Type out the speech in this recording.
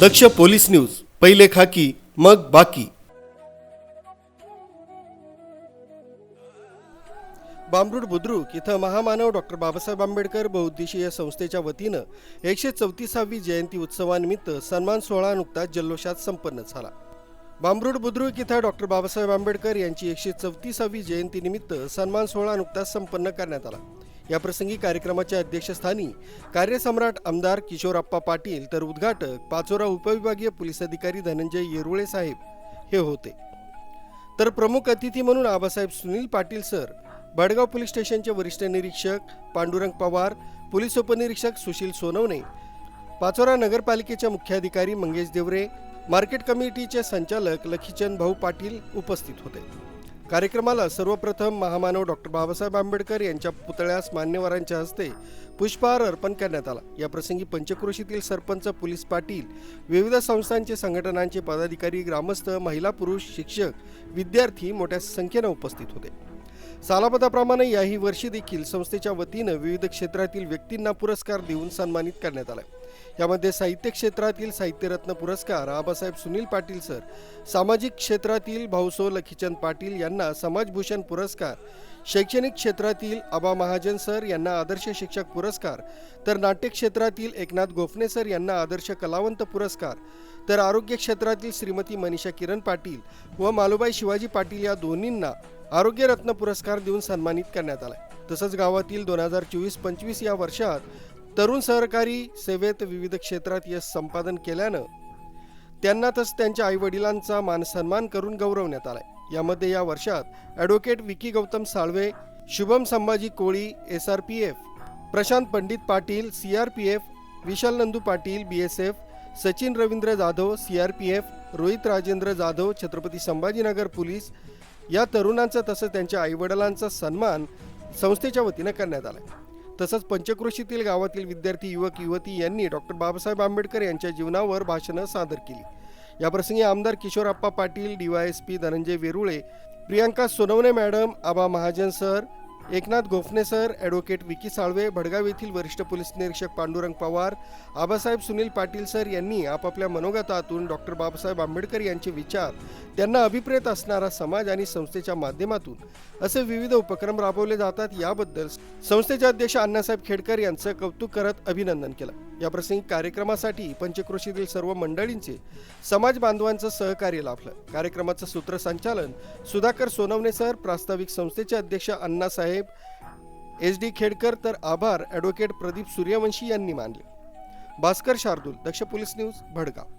दक्ष police news पहिले खाकी मग बाकी. बांबरूड बुद्रुक इथं महामानव डॉक्टर बाबासाहेब आंबेडकर बहुउद्देशीय संस्थेच्या वतीनं एकशे चौतीसावी जयंती उत्सवानिमित्त सन्मान सोहळा नुकताच जल्लोषात संपन्न झाला. बांबरूड बुद्रुक इथं डॉक्टर बाबासाहेब आंबेडकर यांची एकशे चौतीसावी जयंतीनिमित्त सन्मान सोहळा नुकताच संपन्न करण्यात आला. याप्रसंगी कार्यक्रमाच्या अध्यक्षस्थानी कार्यसम्राट आमदार किशोरप्पा पाटील तर उद्घाटक पाचोरा उपविभागीय पोलीस अधिकारी धनंजय येरुळे साहेब हे होते. तर प्रमुख अतिथी म्हणून आबासाहेब सुनील पाटील सर भडगाव पोलीस स्टेशनचे वरिष्ठ निरीक्षक पांडुरंग पवार पोलीस उपनिरीक्षक सुशील सोनवणे पाचोरा नगरपालिकेच्या मुख्याधिकारी मंगेश देवरे मार्केट कमिटीचे संचालक लखीचंद भाऊ पाटील उपस्थित होते. कार्यक्रमाला सर्वप्रथम महामानव डॉक्टर बाबासाहेब आंबेडकर यांच्या पुतळ्यास मान्यवरांच्या हस्ते पुष्पहार अर्पण करण्यात आला. या प्रसंगी पंचक्रोशीतील सरपंच पोलीस पाटील विविध संस्थांचे संघटनांचे पदाधिकारी ग्रामस्थ महिला पुरुष शिक्षक विद्यार्थी मोठ्या संख्येनं उपस्थित होते. सालापदाप्रमाणे याही वर्षी देखील संस्थेच्या वतीनं विविध क्षेत्रातील व्यक्तींना पुरस्कार देऊन सन्मानित करण्यात आला. यामध्ये साहित्य क्षेत्रातील साहित्यरत्न पुरस्कार आबासाहेब सुनील पाटील सर सामाजिक क्षेत्रातील भाऊसो लखीचंद पाटील यांना समाजभूषण पुरस्कार शैक्षणिक क्षेत्रातील आबा महाजन सर यांना आदर्श शिक्षक पुरस्कार तर नाट्य क्षेत्रातील एकनाथ गोफणे सर यांना आदर्श कलावंत पुरस्कार तर आरोग्य क्षेत्रातील श्रीमती मनीषा किरण पाटील व मालुबाई शिवाजी पाटील या दोन्हींना आरोग्यरत्न पुरस्कार देऊन सन्मानित करण्यात आलाय. तसंच गावातील दोन हजार चोवीस पंचवीस या वर्षात तरुण सहकारी सेवेत विविध क्षेत्रात यश संपादन केल्यानं त्यांना तसं त्यांच्या आईवडिलांचा मानसन्मान करून गौरवण्यात आलाय. यामध्ये या वर्षात advocate Vicky Gautam Salve Shubham Sambhaji Koli S R P F Prashant Pandit Patil C R P F Vishal Nandu Patil B S F Sachin Ravindra Jadhav C R P F Rohit Rajendra Jadhav Chhatrapati Sambhajinagar police या तरुणांचा तसंच त्यांच्या आईवडिलांचा सन्मान संस्थेच्या वतीनं करण्यात आला तसंच पंचक्रोशीतील गावातील विद्यार्थी युवक युवती यांनी डॉक्टर बाबासाहेब आंबेडकर यांच्या जीवनावर भाषणं सादर केली. याप्रसंगी आमदार Kishorappa Patil DYSP Dhananjay Verule Priyanka Sonawane madam Aba Mahajan sir Eknath Gophane sir advocate Vicky Salve Bhadgaon येथील वरिष्ठ पोलीस निरीक्षक पांडुरंग पवार आबासाहेब सुनील पाटील सर यांनी आपापल्या मनोगतातून डॉक्टर बाबासाहेब आंबेडकर यांचे विचार त्यांना अभिप्रेत असणारा समाज आणि संस्थेच्या माध्यमातून असे विविध उपक्रम राबवले जातात. याबद्दल संस्थेचे अध्यक्ष अण्णासाहेब खेडकर यांचं कौतुक करत अभिनंदन केलं. याप्रसंगी कार्यक्रमासाठी पंचक्रोशीतील सर्व मंडळींचे समाज बांधवांचं सहकार्य लाभलं. कार्यक्रमाचं सूत्रसंचालन सुधाकर सोनवणे सर प्रास्ताविक संस्थेचे अध्यक्ष अण्णासाहेब एस डी खेडकर तर आभार ॲडव्होकेट प्रदीप सूर्यवंशी यांनी मानले. Bhaskar Shardul Daksh police news Bhadgaon.